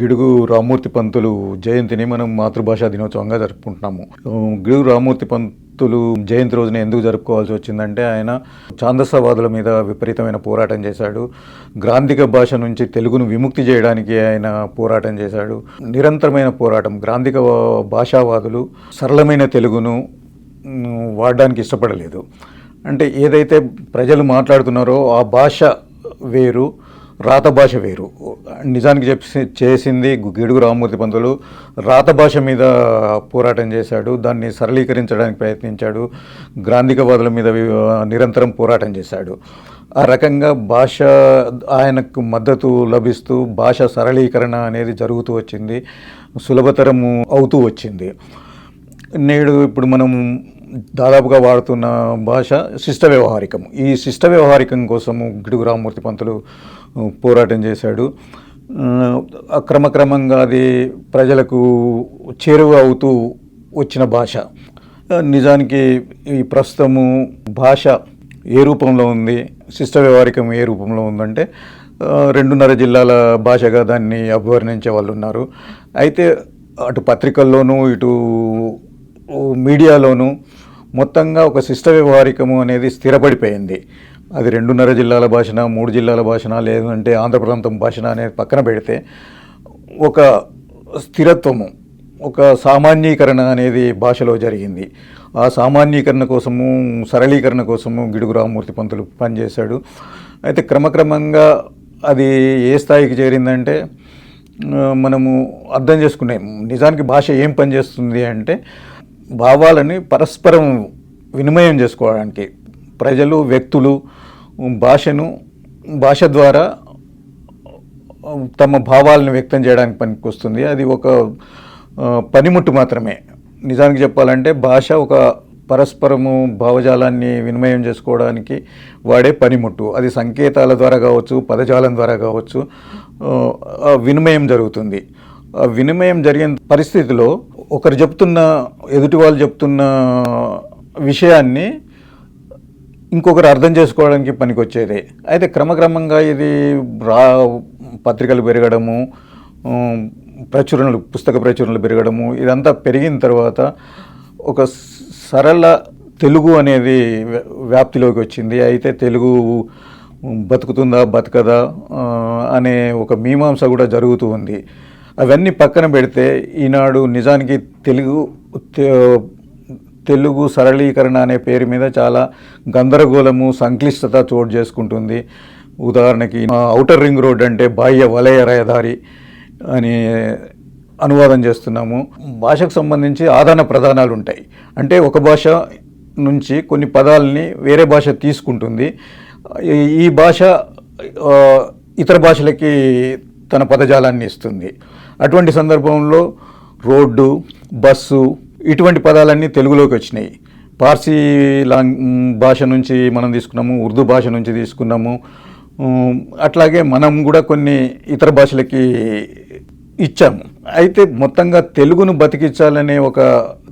గిడుగు రామూర్తి పంతులు జయంతిని మనం మాతృభాషా దినోత్సవంగా జరుపుకుంటున్నాము. గిడుగు రామూర్తి పంతులు జయంతి రోజున ఎందుకు జరుపుకోవాల్సి వచ్చిందంటే ఆయన ఛాందసవాదుల మీద విపరీతమైన పోరాటం చేశాడు. గ్రాంధిక భాష నుంచి తెలుగును విముక్తి చేయడానికి ఆయన పోరాటం చేశాడు. నిరంతరమైన పోరాటం గ్రాంధిక భాషావాదులు సరళమైన తెలుగును వాడడానికి ఇష్టపడలేదు. అంటే ఏదైతే ప్రజలు మాట్లాడుతున్నారో ఆ భాష వేరు రాత భాష వేరు. నిజానికి చెప్పి చేసింది గిడుగు రామమూర్తి పంతులు. రాత భాష మీద పోరాటం చేశాడు. దాన్ని సరళీకరించడానికి ప్రయత్నించాడు. గ్రాంధికవాదుల మీద నిరంతరం పోరాటం చేశాడు. ఆ రకంగా భాష ఆయనకు మద్దతు లభిస్తూ భాష సరళీకరణ అనేది జరుగుతూ వచ్చింది. సులభతరము అవుతూ వచ్చింది. నేడు ఇప్పుడు మనం దాదాపుగా వాడుతున్న భాష శిష్ట వ్యవహారికం ఈ శిష్ట వ్యవహారికం కోసము గిడుగు రామమూర్తి పంతులు పోరాటం చేశాడు. క్రమక్రమంగా అది ప్రజలకు చేరువ అవుతూ వచ్చిన భాష. నిజానికి ఈ ప్రస్తుతము భాష ఏ రూపంలో ఉంది? శిష్ట వ్యవహారికం ఏ రూపంలో ఉందంటే రెండున్నర జిల్లాల భాషగా దాన్ని అభివర్ణించే వాళ్ళు ఉన్నారు. అయితే అటు పత్రికల్లోనూ ఇటు మీడియాలోనూ మొత్తంగా ఒక శిష్ట వ్యవహారికము అనేది స్థిరపడిపోయింది. అది రెండున్నర జిల్లాల భాషన మూడు జిల్లాల భాషన లేదంటే ఆంధ్రప్రాంతం భాషన అనేది పక్కన పెడితే ఒక స్థిరత్వము ఒక సామాన్యీకరణ అనేది భాషలో జరిగింది. ఆ సామాన్యీకరణ కోసము సరళీకరణ కోసము గిడుగు రామమూర్తి పంతులు పనిచేశాడు. అయితే క్రమక్రమంగా అది ఏ స్థాయికి చేరిందంటే మనము అర్థం చేసుకునే నిజానికి భాష ఏం పనిచేస్తుంది అంటే భావాలని పరస్పరం వినిమయం చేసుకోవడానికి ప్రజలు వ్యక్తులు భాషను భాష ద్వారా తమ భావాలను వ్యక్తం చేయడానికి పనికొస్తుంది. అది ఒక పనిముట్టు మాత్రమే. నిజానికి చెప్పాలంటే భాష ఒక పరస్పరము భావజాలాన్ని వినిమయం చేసుకోవడానికి వాడే పనిముట్టు. అది సంకేతాల ద్వారా కావచ్చు పదజాలం ద్వారా కావచ్చు వినిమయం జరుగుతుంది. ఆ వినిమయం జరిగిన పరిస్థితిలో ఒకరు చెప్తున్న ఎదుటి వాళ్ళు చెప్తున్న విషయాన్ని ఇంకొకరు అర్థం చేసుకోవడానికి పనికొచ్చేది. అయితే క్రమక్రమంగా ఇది రా పత్రికలు పెరగడము ప్రచురణలు పుస్తక ప్రచురణలు పెరగడము ఇదంతా పెరిగిన తర్వాత ఒక సరళ తెలుగు అనేది వ్యాప్తిలోకి వచ్చింది. అయితే తెలుగు బతుకుతుందా బతకదా అనే ఒక మీమాంస కూడా జరుగుతూ ఉంది. అవన్నీ పక్కన పెడితే ఈనాడు నిజానికి తెలుగు తెలుగు సరళీకరణ అనే పేరు మీద చాలా గందరగోళము సంక్లిష్టత చోటు చేసుకుంటుంది. ఉదాహరణకి ఔటర్ రింగ్ రోడ్ అంటే బాహ్య వలయ రహదారి అని అనువాదం చేస్తున్నాము. భాషకు సంబంధించి ఆదాన ప్రధానాలు ఉంటాయి. అంటే ఒక భాష నుంచి కొన్ని పదాలని వేరే భాష తీసుకుంటుంది. ఈ- భాష ఇతర భాషలకి తన పదజాలాన్ని ఇస్తుంది. అటువంటి సందర్భంలో రోడ్డు బస్సు ఇటువంటి పదాలన్నీ తెలుగులోకి వచ్చినాయి. పార్సీ లాంగ్ భాష నుంచి మనం తీసుకున్నాము ఉర్దూ భాష నుంచి తీసుకున్నాము అట్లాగే మనం కూడా కొన్ని ఇతర భాషలకి ఇచ్చాము. అయితే మొత్తంగా తెలుగును బతికించాలనే ఒక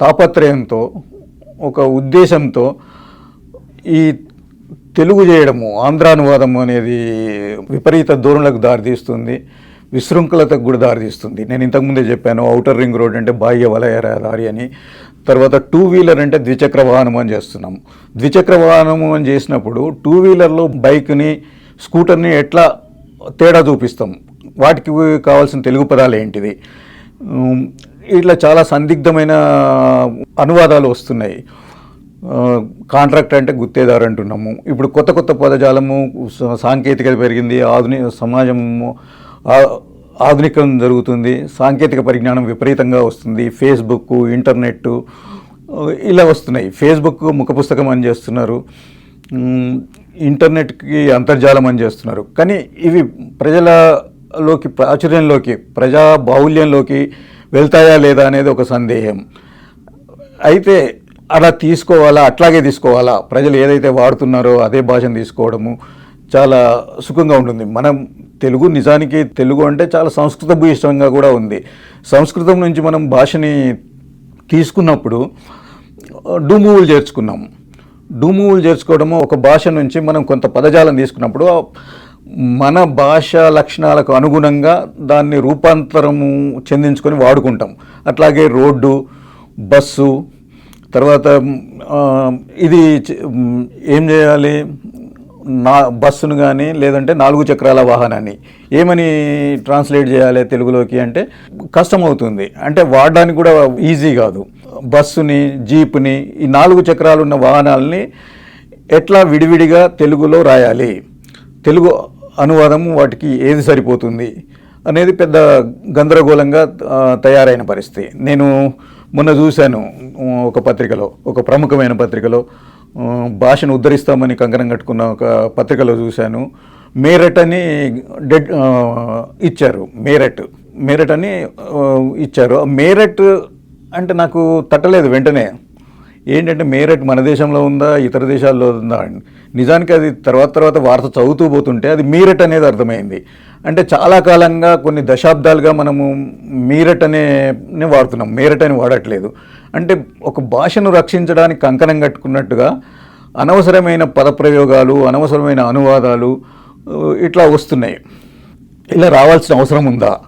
తాపత్రయంతో ఒక ఉద్దేశంతో ఈ తెలుగు చేయడము ఆంధ్రానువాదము అనేది విపరీత ధోరణులకు దారితీస్తుంది. విశృంఖలతకు కూడా దారితీస్తుంది నేను ఇంతకుముందే చెప్పాను ఔటర్ రింగ్ రోడ్ అంటే బాహ్య వలయ రహదారి అని. తర్వాత టూ వీలర్ అంటే ద్విచక్ర వాహనం అని చేస్తున్నాం. ద్విచక్ర వాహనము అని చేసినప్పుడు టూ వీలర్లో బైక్ని స్కూటర్ని ఎట్లా తేడా చూపిస్తాం? వాటికి కావాల్సిన తెలుగు పదాలు ఏంటిది? ఇట్లా చాలా సందిగ్ధమైన అనువాదాలు వస్తున్నాయి. కాంట్రాక్ట్ అంటే గుత్తేదారు అంటున్నాము. ఇప్పుడు కొత్త కొత్త పదజాలము సాంకేతికత పెరిగింది ఆధునిక సమాజము ఆధునికం జరుగుతుంది సాంకేతిక పరిజ్ఞానం విపరీతంగా వస్తుంది ఫేస్బుక్ ఇంటర్నెట్ ఇలా వస్తున్నాయి. ఫేస్బుక్ ముఖ పుస్తకం అని చేస్తున్నారు ఇంటర్నెట్కి అంతర్జాలం అని చేస్తున్నారు. కానీ ఇవి ప్రజలలోకి ప్రాచుర్యంలోకి ప్రజా బాహుల్యంలోకి వెళ్తాయా లేదా అనేది ఒక సందేహం. అయితే అలా తీసుకోవాలా అట్లాగే తీసుకోవాలా? ప్రజలు ఏదైతే వాడుతున్నారో అదే భాషను తీసుకోవడము చాలా సుఖంగా ఉంటుంది. మనం తెలుగు నిజానికి తెలుగు అంటే చాలా సంస్కృత భూయిష్టంగా కూడా ఉంది. సంస్కృతం నుంచి మనం భాషని తీసుకున్నప్పుడు డూమువులు చేర్చుకున్నాము డూమువులు చేర్చుకోవడము ఒక భాష నుంచి మనం కొంత పదజాలం తీసుకున్నప్పుడు మన భాష లక్షణాలకు అనుగుణంగా దాన్ని రూపాంతరము చెందించుకొని వాడుకుంటాం. అట్లాగే రోడ్డు బస్సు తర్వాత ఇది ఏం చేయాలి? నా బస్సును కానీ లేదంటే నాలుగు చక్రాల వాహనాన్ని. ఏమని ట్రాన్స్లేట్ చేయాలి తెలుగులోకి అంటే కష్టం అవుతుంది అంటే వాడడానికి కూడా ఈజీ కాదు. బస్సుని జీపుని ఈ నాలుగు చక్రాలు ఉన్న వాహనాలని ఎట్లా విడివిడిగా తెలుగులో రాయాలి? తెలుగు అనువాదం వాటికి ఏది సరిపోతుంది? అనేది పెద్ద గందరగోళంగా తయారైన పరిస్థితి. నేను మొన్న చూశాను ఒక పత్రికలో ఒక ప్రముఖమైన పత్రికలో భాషను ఉద్ధరిస్తామని కంకణం కట్టుకున్న ఒక పత్రికలో చూశాను. మేరట్ అని డెడ్ ఇచ్చారు. మేరట్. మేరట్ అని ఇచ్చారు. మేరట్ అంటే నాకు తట్టలేదు వెంటనే. ఏంటంటే మేరట్ మన దేశంలో ఉందా ఇతర దేశాల్లో ఉందా? నిజానికి అది తర్వాత తర్వాత వార్త చదువుతూ పోతుంటే అది మీరట్ అనేది అర్థమైంది. అంటే చాలా కాలంగా కొన్ని దశాబ్దాలుగా మనము మీరట్ అనే వాడుతున్నాం. మీరట్ అని వాడట్లేదు. అంటే ఒక భాషను రక్షించడానికి కంకణం కట్టుకున్నట్టుగా అనవసరమైన పదప్రయోగాలు అనవసరమైన అనువాదాలు ఇట్లా వస్తున్నాయి. ఇలా రావాల్సిన అవసరం ఉందా?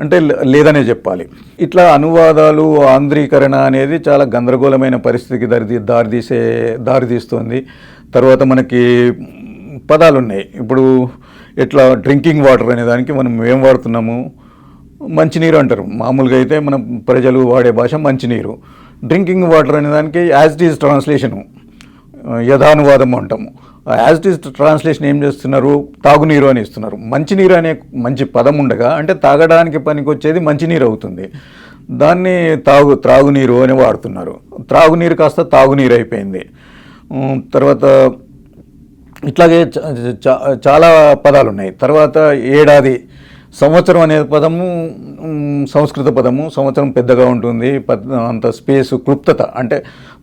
అంటే లే- లేదనే చెప్పాలి. ఇట్లా అనువాదాలు ఆంధ్రీకరణ అనేది చాలా గందరగోళమైన పరిస్థితికి దారి దారితీసే దారితీస్తుంది తర్వాత మనకి పదాలు ఉన్నాయి ఇప్పుడు ఇట్లా డ్రింకింగ్ వాటర్ అనే దానికి మనం ఏం వాడుతున్నాము? మంచినీరు అంటారు. మామూలుగా అయితే మన ప్రజలు వాడే భాష మంచినీరు. డ్రింకింగ్ వాటర్ అనే దానికి యాజ్ ఇట్ ఈజ్ ట్రాన్స్లేషను. యథానువాదం అంటాము యాజ్ ఇట్ ఈజ్ ట్రాన్స్లేషన్ ఏం చేస్తున్నారు? తాగునీరు అని ఇస్తున్నారు. మంచినీరు అనే మంచి పదం ఉండగా అంటే తాగడానికి పనికి వచ్చేది మంచినీరు అవుతుంది. దాన్ని తాగు త్రాగునీరు అని వాడుతున్నారు. త్రాగునీరు కాస్త తాగునీరు అయిపోయింది. తర్వాత ఇట్లాగే చాలా పదాలు ఉన్నాయి తర్వాత ఏడాది సంవత్సరం అనే పదము సంస్కృత పదము సంవత్సరం పెద్దగా ఉంటుంది. అంత స్పేస్ క్లుప్తత అంటే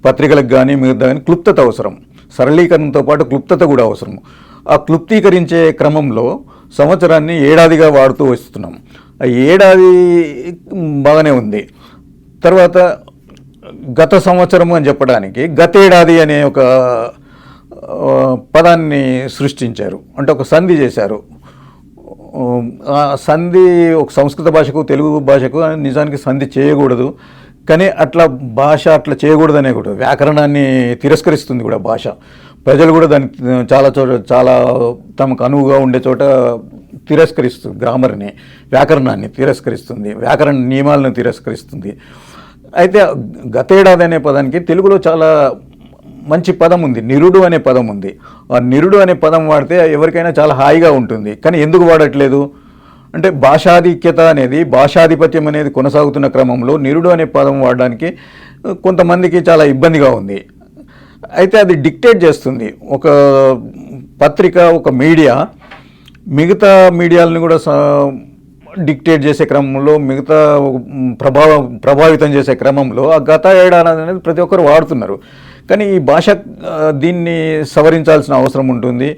పత్రికలకు కానీ మిగతా కానీ క్లుప్తత అవసరం. సరళీకరణతో పాటు క్లుప్తత కూడా అవసరం. ఆ క్లుప్తీకరించే క్రమంలో సంవత్సరాన్ని ఏడాదిగా వాడుతూ వస్తున్నాం. ఆ ఏడాది బాగానే ఉంది. తర్వాత గత సంవత్సరము అని చెప్పడానికి గతేడాది అనే ఒక పదాన్ని సృష్టించారు. అంటే ఒక సంధి చేశారు. సంధి ఒక సంస్కృత భాషకు తెలుగు భాషకు నిజానికి సంధి చేయకూడదు. కానీ అట్లా భాష అట్లా చేయకూడదనే కూడా వ్యాకరణాన్ని తిరస్కరిస్తుంది కూడా భాష. ప్రజలు కూడా దాన్ని చాలా చోట చాలా తమకు అనువుగా ఉండే చోట తిరస్కరిస్తుంది గ్రామర్ని వ్యాకరణాన్ని తిరస్కరిస్తుంది వ్యాకరణ నియమాలను తిరస్కరిస్తుంది. అయితే గతేడాది అనే పదానికి తెలుగులో చాలా మంచి పదం ఉంది. నిరుడు అనే పదం ఉంది. ఆ నిరుడు అనే పదం వాడితే ఎవరికైనా చాలా హాయిగా ఉంటుంది. కానీ ఎందుకు వాడట్లేదు? అంటే భాషాధిక్యత అనేది భాషాధిపత్యం అనేది కొనసాగుతున్న క్రమంలో నిరుడు అనే పదం వాడడానికి కొంతమందికి చాలా ఇబ్బందిగా ఉంది. అయితే అది డిక్టేట్ చేస్తుంది. ఒక పత్రిక ఒక మీడియా మిగతా మీడియాలను కూడా డిక్టేట్ చేసే క్రమంలో మిగతా ప్రభావ ప్రభావితం చేసే క్రమంలో ఆ గత ఏడాది అనేది ప్రతి ఒక్కరు వాడుతున్నారు. కానీ ఈ భాష దీన్ని సవరించాల్సిన అవసరం ఉంటుంది.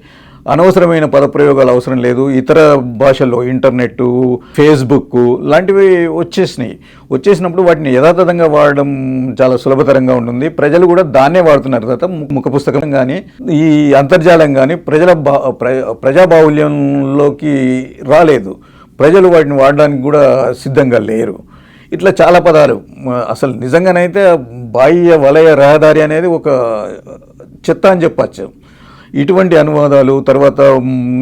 అనవసరమైన పదప్రయోగాలు అవసరం లేదు. ఇతర భాషల్లో ఇంటర్నెట్ ఫేస్బుక్ లాంటివి వచ్చేసినాయి. వచ్చేసినప్పుడు వాటిని యథాతథంగా వాడడం చాలా సులభతరంగా ఉంటుంది. ప్రజలు కూడా దాన్నే వాడుతున్నారు. తర్వాత ముఖ పుస్తకం కానీ ఈ అంతర్జాలం కానీ ప్రజల బా ప్ర- రాలేదు. ప్రజలు వాటిని వాడడానికి కూడా సిద్ధంగా లేరు. ఇట్లా చాలా పదాలు. అసలు నిజంగానైతే బాహ్య వలయ రహదారి అనేది ఒక చెత్త అని చెప్పచ్చు. ఇటువంటి అనువాదాలు తర్వాత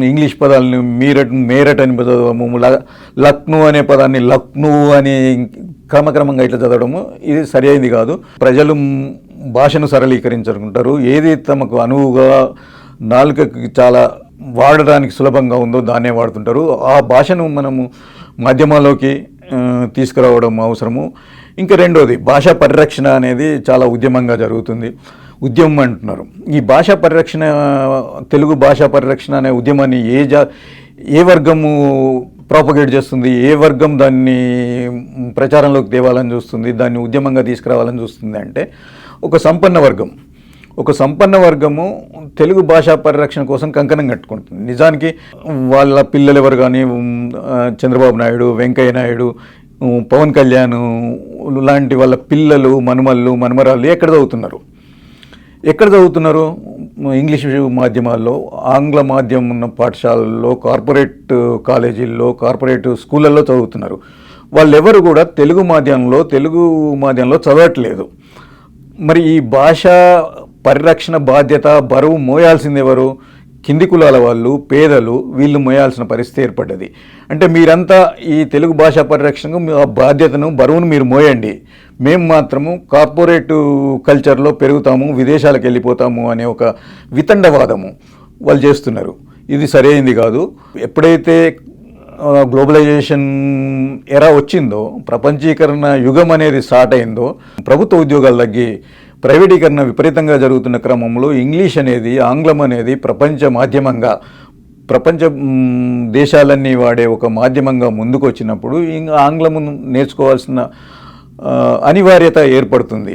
ఇంగ్లీష్ పదాలని మీరట్ మేరట్ అని చదవము ల- లక్నో అనే పదాన్ని లక్నో అని క్రమక్రమంగా ఇట్లా చదవడము ఇది సరి కాదు. ప్రజలు భాషను సరళీకరించుకుంటారు ఏది తమకు అనువుగా నాలుకకి చాలా వాడడానికి సులభంగా ఉందో దాన్నే వాడుతుంటారు. ఆ భాషను మనము మాధ్యమాల్లోకి తీసుకురావడం అవసరము. ఇంకా రెండోది భాషా పరిరక్షణ అనేది చాలా ఉద్యమంగా జరుగుతుంది. ఉద్యమం అంటున్నారు. ఈ భాషా పరిరక్షణ తెలుగు భాషా పరిరక్షణ అనే ఉద్యమాన్ని ఏ జా ఏ వర్గము ప్రాపగేట్ చేస్తుంది? ఏ వర్గం దాన్ని ప్రచారంలోకి తేవాలని చూస్తుంది? దాన్ని ఉద్యమంగా తీసుకురావాలని చూస్తుంది అంటే ఒక సంపన్న వర్గం. ఒక సంపన్న వర్గము తెలుగు భాషా పరిరక్షణ కోసం కంకణం కట్టుకుంటుంది. నిజానికి వాళ్ళ పిల్లలు ఎవరు కానీ చంద్రబాబు నాయుడు వెంకయ్య నాయుడు పవన్ కళ్యాణ్ లాంటి వాళ్ళ పిల్లలు మనుమళ్ళు మనుమరాళ్ళు ఎక్కడ చదువుతున్నారు? ఎక్కడ చదువుతున్నారు? ఇంగ్లీష్ మాధ్యమాల్లో ఆంగ్ల మాధ్యమం ఉన్న పాఠశాలల్లో కార్పొరేట్ కాలేజీల్లో కార్పొరేట్ స్కూళ్ళల్లో చదువుతున్నారు. వాళ్ళెవరు కూడా తెలుగు మాధ్యమంలో తెలుగు మాధ్యమంలో చదవట్లేదు. మరి ఈ భాష పరిరక్షణ బాధ్యత బరువు మోయాల్సింది ఎవరు కింది కులాల వాళ్ళు పేదలు వీళ్ళు మోయాల్సిన పరిస్థితి ఏర్పడ్డది. అంటే మీరంతా ఈ తెలుగు భాష పరిరక్షణకు మీ ఆ బాధ్యతను బరువును మీరు మోయండి. మేము మాత్రము కార్పొరేట్ కల్చర్లో పెరుగుతాము విదేశాలకు వెళ్ళిపోతాము అనే ఒక వితండవాదము వాళ్ళు చేస్తున్నారు. ఇది సరైంది కాదు. ఎప్పుడైతే గ్లోబలైజేషన్ ఎరా వచ్చిందో ప్రపంచీకరణ యుగం అనేది స్టార్ట్ అయిందో ప్రభుత్వ ఉద్యోగాలు తగ్గి ప్రైవేటీకరణ విపరీతంగా జరుగుతున్న క్రమంలో ఇంగ్లీష్ అనేది ఆంగ్లం అనేది ప్రపంచ మాధ్యమంగా ప్రపంచ దేశాలన్నీ వాడే ఒక మాధ్యమంగా ముందుకు వచ్చినప్పుడు ఇంకా ఆంగ్లము నేర్చుకోవాల్సిన అనివార్యత ఏర్పడుతుంది.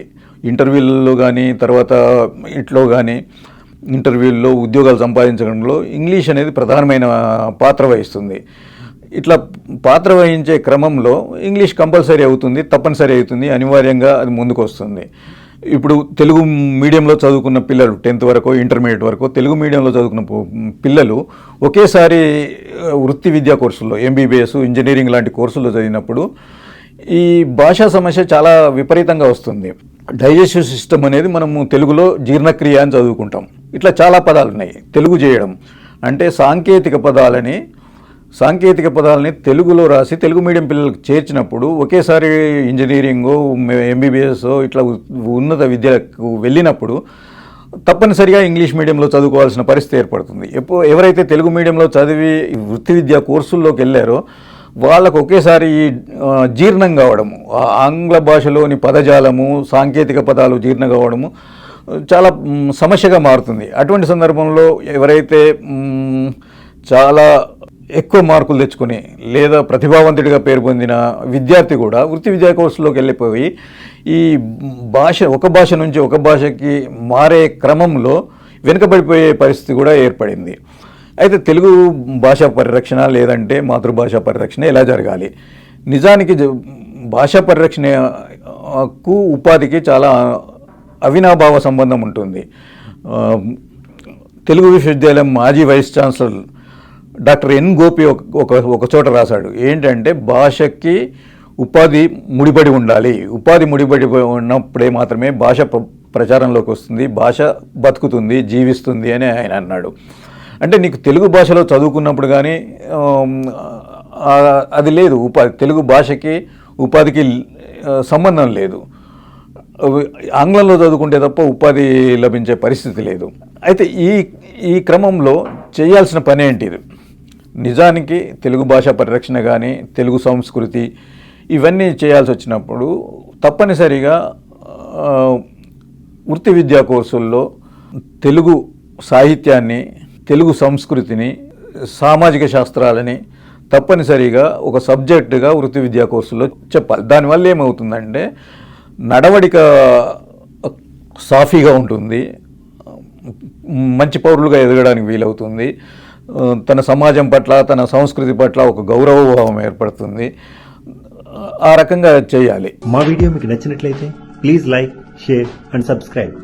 ఇంటర్వ్యూల్లో కానీ తర్వాత ఇంట్లో కానీ ఇంటర్వ్యూల్లో ఉద్యోగాలు సంపాదించడంలో ఇంగ్లీష్ అనేది ప్రధానమైన పాత్ర వహిస్తుంది. ఇట్లా పాత్ర వహించే క్రమంలో ఇంగ్లీష్ కంపల్సరీ అవుతుంది తప్పనిసరి అవుతుంది అనివార్యంగా అది ముందుకు వస్తుంది ఇప్పుడు తెలుగు మీడియంలో చదువుకున్న పిల్లలు టెన్త్ వరకు ఇంటర్మీడియట్ వరకు తెలుగు మీడియంలో చదువుకున్న పిల్లలు ఒకేసారి వృత్తి విద్యా కోర్సుల్లో ఎంబీబీఎస్ ఇంజనీరింగ్ లాంటి కోర్సుల్లో చదివినప్పుడు ఈ భాషా సమస్య చాలా విపరీతంగా వస్తుంది. డైజెస్టివ్ సిస్టమ్ అనేది మనము తెలుగులో జీర్ణక్రియ అని చదువుకుంటాం. ఇట్లా చాలా పదాలు ఉన్నాయి తెలుగు చేయడం అంటే సాంకేతిక పదాలని సాంకేతిక పదాలని తెలుగులో రాసి తెలుగు మీడియం పిల్లలకు చేర్చినప్పుడు ఒకేసారి ఇంజనీరింగ్ ఎంబీబీఎస్ ఇట్లా ఉన్నత విద్యలకు వెళ్ళినప్పుడు తప్పనిసరిగా ఇంగ్లీష్ మీడియంలో చదువుకోవాల్సిన పరిస్థితి ఏర్పడుతుంది. ఎప్పుడు ఎవరైతే తెలుగు మీడియంలో చదివి వృత్తి విద్యా కోర్సుల్లోకి వెళ్ళారో వాళ్ళకు ఒకేసారి జీర్ణం కావడము ఆంగ్ల భాషలోని పదజాలము సాంకేతిక పదాలు జీర్ణం కావడము చాలా సమస్యగా మారుతుంది. అటువంటి సందర్భంలో ఎవరైతే చాలా ఎక్కువ మార్కులు తెచ్చుకుని లేదా ప్రతిభావంతుడిగా పేరు పొందిన విద్యార్థి కూడా వృత్తి విద్యా కోర్సులోకి వెళ్ళిపోయి ఈ భాష ఒక భాష నుంచి ఒక భాషకి మారే క్రమంలో వెనుకబడిపోయే పరిస్థితి కూడా ఏర్పడింది. అయితే తెలుగు భాష పరిరక్షణ లేదంటే మాతృభాష పరిరక్షణ ఎలా జరగాలి? నిజానికి భాషా పరిరక్షణకు ఉపాధికి చాలా అవినాభావ సంబంధం ఉంటుంది. తెలుగు విశ్వవిద్యాలయం మాజీ vice chancellor doctor N Gopi ఒక ఒక- ఒక చోట రాశాడు. ఏంటంటే భాషకి ఉపాధి ముడిపడి ఉండాలి. ఉపాధి ముడిపడి ఉన్నప్పుడే మాత్రమే భాష ప్ర- ప్రచారంలోకి వస్తుంది భాష బతుకుతుంది జీవిస్తుంది అని ఆయన అన్నాడు. అంటే నీకు తెలుగు భాషలో చదువుకున్నప్పుడు కానీ అది లేదు. ఉపాధి తెలుగు భాషకి ఉపాధికి సంబంధం లేదు. ఆంగ్లంలో చదువుకుంటే తప్ప ఉపాధి లభించే పరిస్థితి లేదు. అయితే ఈ ఈ క్రమంలో చేయాల్సిన పని ఏంటిది నిజానికి తెలుగు భాష పరిరక్షణ కానీ తెలుగు సంస్కృతి ఇవన్నీ చేయాల్సి వచ్చినప్పుడు తప్పనిసరిగా వృత్తి విద్యా కోర్సుల్లో తెలుగు సాహిత్యాన్ని తెలుగు సంస్కృతిని సామాజిక శాస్త్రాలని తప్పనిసరిగా ఒక సబ్జెక్టుగా వృత్తి విద్యా కోర్సుల్లో చెప్పాలి. దానివల్ల ఏమవుతుందంటే నడవడిక సాఫీగా ఉంటుంది మంచి పౌరులుగా ఎదగడానికి వీలవుతుంది తన సమాజం పట్ల తన సంస్కృతి పట్ల ఒక గౌరవభావం ఏర్పడుతుంది. ఆ రకంగా చేయాలి. మా వీడియో మీకు నచ్చినట్లయితే please like share and subscribe.